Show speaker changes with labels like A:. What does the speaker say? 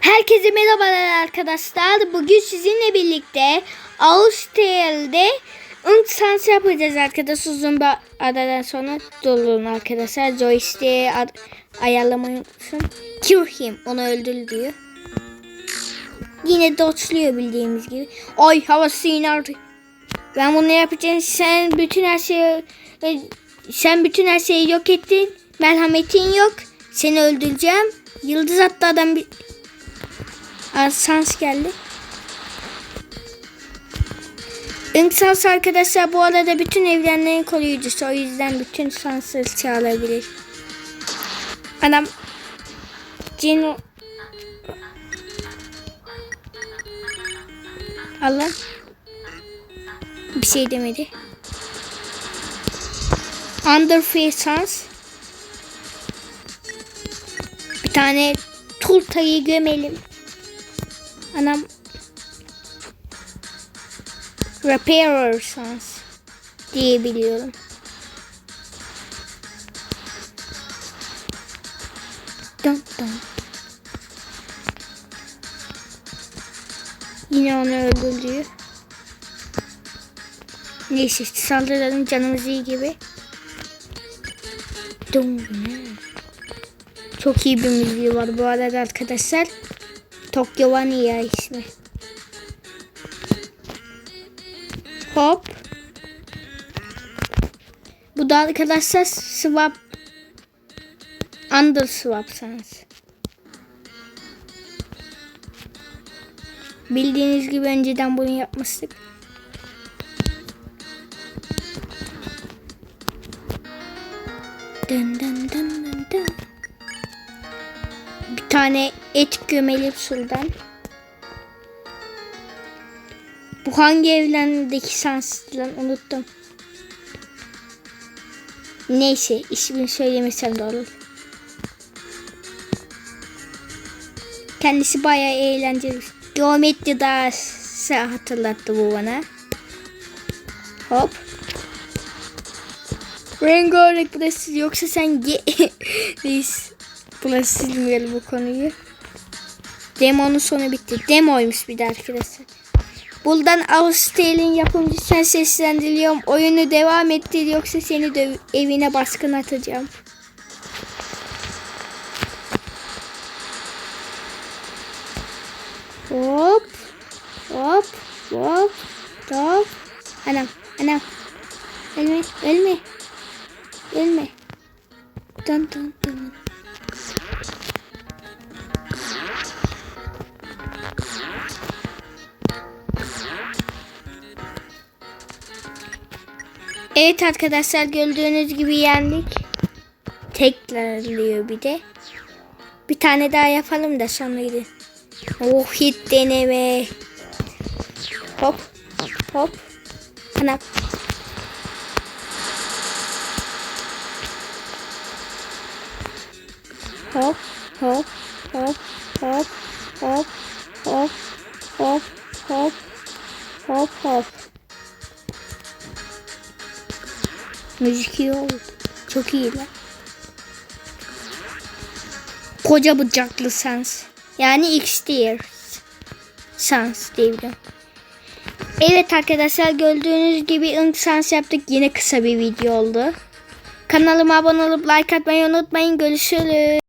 A: Herkese merhabalar arkadaşlar. Bugün sizinle birlikte Avustralya'da Untsans yapacağız arkadaşlar. Uzun bir aradan sonra durun arkadaşlar. Joystick'i ayarlamayı unutsun. Kill him. Onu öldür diyor. Yine dodge'luyor bildiğimiz gibi. Ay havası yine arttı. Ben bunu yapacağım. Sen bütün her şeyi sen bütün her şeyi yok ettin. Merhametin yok. Seni öldüreceğim. Yıldız atlardan bir Aa, Sans geldi. Sans arkadaşlar bu arada bütün evrenlerin koruyucusu. O yüzden bütün sansları çağırabilir. Adam Cin Allah bir şey demedi. Underface Sans tane tultayı gömelim. Anam Repairer Sans diye biliyorum. Dun dun. Yine onu öldürdü. Neyse saldıralım canımız iyi gibi. Dun. Çok iyi bir müziği var bu arada arkadaşlar. Tokyo Vaniya ismi. Hop. Bu da arkadaşlar swap under swap sans. Bildiğiniz gibi önceden bunu yapmıştık. Dın dın dın. Bir tane et gömelip suldan. Bu hangi evlendeki sans lan unuttum. Neyse ismini söylemesem de olur. Kendisi bayağı eğlenceli. Geometri dersi hatırlattı bu bana. Hop. Rengarenk burası yoksa sen ge Neyse. Burası silmeyelim bu konuyu. Demonun sonu bitti. Demoymuş bir de arkadaşlar. Buradan Avustralya'nın yapımcı sen seslendiriliyorum. Oyunu devam ettir yoksa seni evine baskın atacağım. Hop. Hop. Hop. Hop. Anam. Anam. Ölme. Ölme. Ölme. Dın dın dın. Evet arkadaşlar gördüğünüz gibi yendik. Tekrarlıyor bir de. Bir tane daha yapalım da sonra gidelim. Oh hit deneme. Hop hop. Anam. Hop hop hop hop hop hop hop hop hop hop. Müzik iyi oldu. Çok iyi lan. Koca bıçaklı sans. Yani X-Tier sans diyebilirim. Evet arkadaşlar gördüğünüz gibi ink sans yaptık. Yine kısa bir video oldu. Kanalıma abone olup like atmayı unutmayın. Görüşürüz.